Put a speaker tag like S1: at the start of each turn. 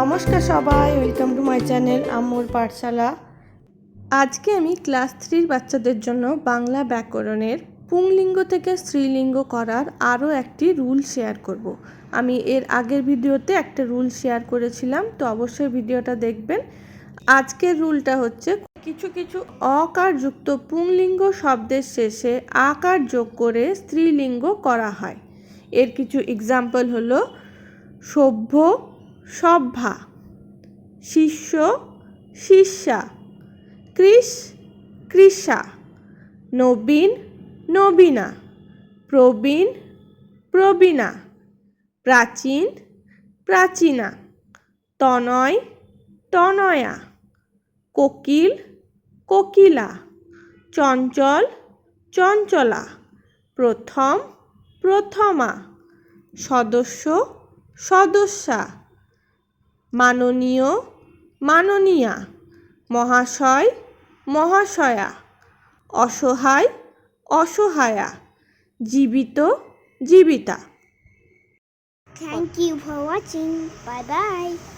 S1: নমস্কার সবাই welcome to my channel আম্মুর পাঠশালা আজকে আমি ক্লাস থ্রির বাচ্চাদের জন্য বাংলা ব্যাকরণের পুংলিঙ্গ থেকে স্ত্রীলিঙ্গ করার আরও একটি রুল শেয়ার করব। আমি এর আগের ভিডিওতে একটা রুল শেয়ার করেছিলাম, তো অবশ্যই ভিডিওটা দেখবেন। আজকের রুলটা হচ্ছে, কিছু কিছু অকারযুক্ত পুংলিঙ্গ শব্দের শেষে আকার যোগ করে স্ত্রীলিঙ্গ করা হয়। এর কিছু এক্সাম্পল হলো, সভ্য সভ্যা, শিষ্য, শিষ্যা, কৃষ, কৃষা, নবীন, নবীনা, প্রবীণ, প্রবীণা, প্রাচীন, প্রাচীনা, তনয়, তনয়া, কোকিল, কোকিলা, চঞ্চল, চঞ্চলা, প্রথম, প্রথমা, সদস্য, সদস্যা। মাননীয় মাননীয়া মহাশয় মহাশয়া অসহায় অসহায়া জীবিত জীবিতা
S2: thank you for watching bye bye.